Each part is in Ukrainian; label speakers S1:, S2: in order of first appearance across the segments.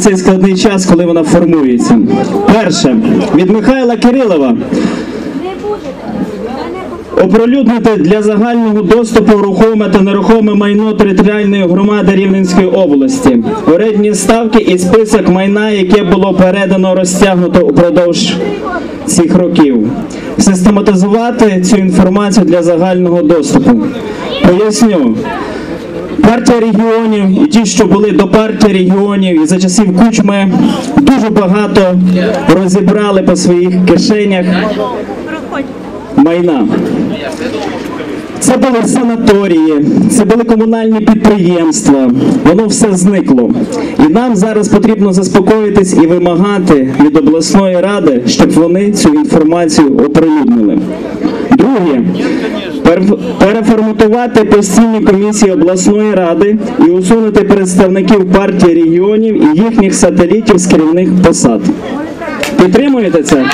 S1: цей складний час, коли вона формується. Перше від Михайла Кирилова. Оприлюднити для загального доступу рухоме та нерухоме майно територіальної громади Рівненської області, орендні ставки і список майна, яке було передано розтягнуто упродовж цих років. Систематизувати цю інформацію для загального доступу. Поясню. Партія регіонів і ті, що були до партії регіонів і за часів кучми, дуже багато розібрали по своїх кишенях майна. Це були санаторії, це були комунальні підприємства. Воно все зникло. І нам зараз потрібно заспокоїтись і вимагати від обласної ради, щоб вони цю інформацію оприлюднили. Друге, переформатувати постійні комісії обласної ради і усунути представників партії регіонів і їхніх сателітів з керівних посад. Підтримуєте це?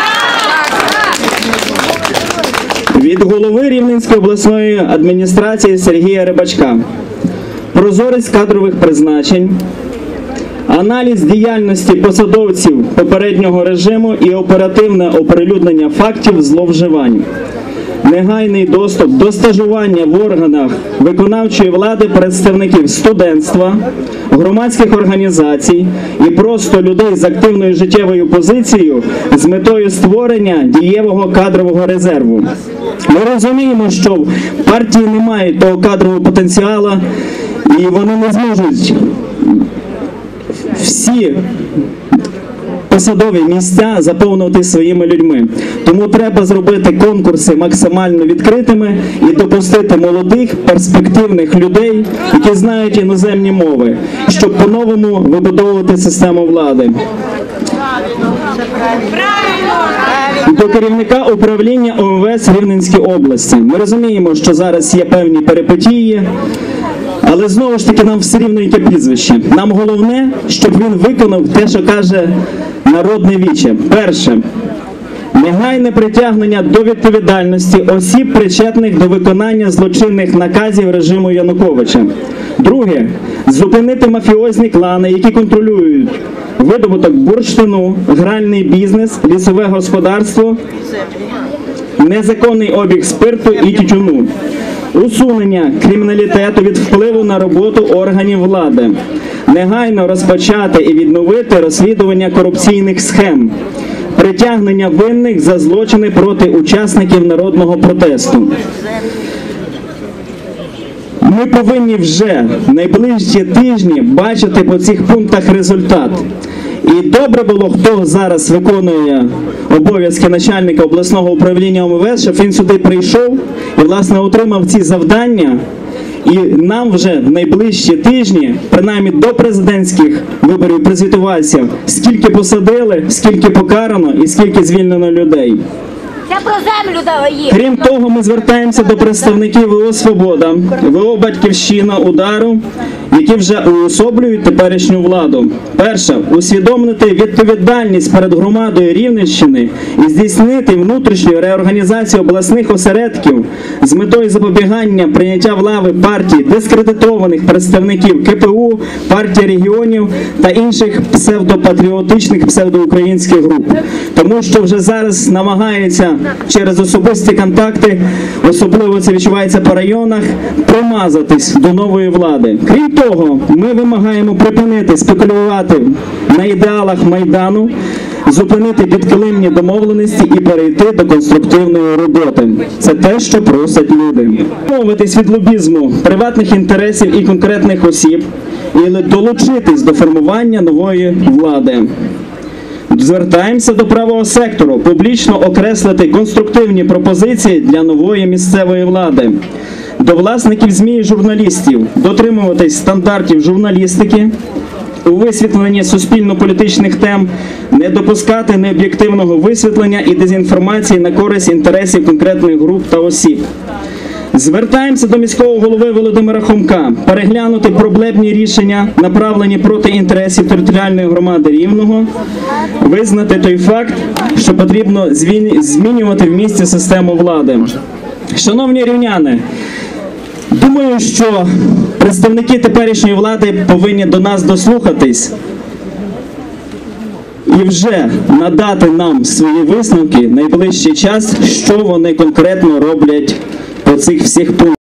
S1: Від голови Рівненської обласної адміністрації Сергія Рибачка. Прозорість кадрових призначень, аналіз діяльності посадовців попереднього режиму і оперативне оприлюднення фактів зловживань. Негайний доступ до стажування в органах виконавчої влади представників студентства, громадських організацій і просто людей з активною життєвою позицією з метою створення дієвого кадрового резерву. Ми розуміємо, що в партії немає того кадрового потенціалу, і вони не зможуть всі посадові місця заповнити своїми людьми. Тому треба зробити конкурси максимально відкритими і допустити молодих перспективних людей, які знають іноземні мови, щоб по-новому вибудовувати систему влади. До керівника управління ОМВС Рівненської області. Ми розуміємо, що зараз є певні перипетії, але знову ж таки нам все рівно яке прізвище. Нам головне, щоб він виконав те, що каже народне віче. Перше. Негайне притягнення до відповідальності осіб, причетних до виконання злочинних наказів режиму Януковича. Друге зупинити мафіозні клани, які контролюють видобуток бурштину, гральний бізнес, лісове господарство, незаконний обіг спирту і тютюну, усунення криміналітету від впливу на роботу органів влади, негайно розпочати і відновити розслідування корупційних схем. Притягнення винних за злочини проти учасників народного протесту. Ми повинні вже в найближчі тижні бачити по цих пунктах результат. І добре було, хто зараз виконує обов'язки начальника обласного управління ОМВС, щоб він сюди прийшов і власне отримав ці завдання. І нам вже в найближчі тижні, принаймні до президентських виборів, прозвітуватися, скільки посадили, скільки покарано і скільки звільнено людей.
S2: Це про землю дає.
S1: Крім того, ми звертаємося до представників ВО Свобода, ВО Батьківщина удару, які вже уособлюють теперішню владу. Перше усвідомити відповідальність перед громадою Рівненщини і здійснити внутрішню реорганізацію обласних осередків з метою запобігання прийняття влади партій дискредитованих представників КПУ, партії регіонів та інших псевдопатріотичних псевдоукраїнських груп, тому що вже зараз намагаються через особисті контакти, особливо це відчувається по районах, промазатись до нової влади. Крім того, ми вимагаємо припинити спекулювати на ідеалах майдану. Зупинити підкилимні домовленості і перейти до конструктивної роботи. Це те, що просять люди. Мовитись від лобізму приватних інтересів і конкретних осіб і долучитись до формування нової влади. Звертаємося до правого сектору, публічно окреслити конструктивні пропозиції для нової місцевої влади. До власників ЗМІ і журналістів дотримуватись стандартів журналістики у висвітленні суспільно-політичних тем, не допускати необ'єктивного висвітлення і дезінформації на користь інтересів конкретних груп та осіб. Звертаємося до міського голови Володимира Хомка переглянути проблемні рішення, направлені проти інтересів територіальної громади Рівного, визнати той факт, що потрібно змінювати в місті систему влади. Шановні рівняни, думаю, що представники теперішньої влади повинні до нас дослухатись і вже надати нам свої висновки найближчий час, що вони конкретно роблять по цих всіх пунктах.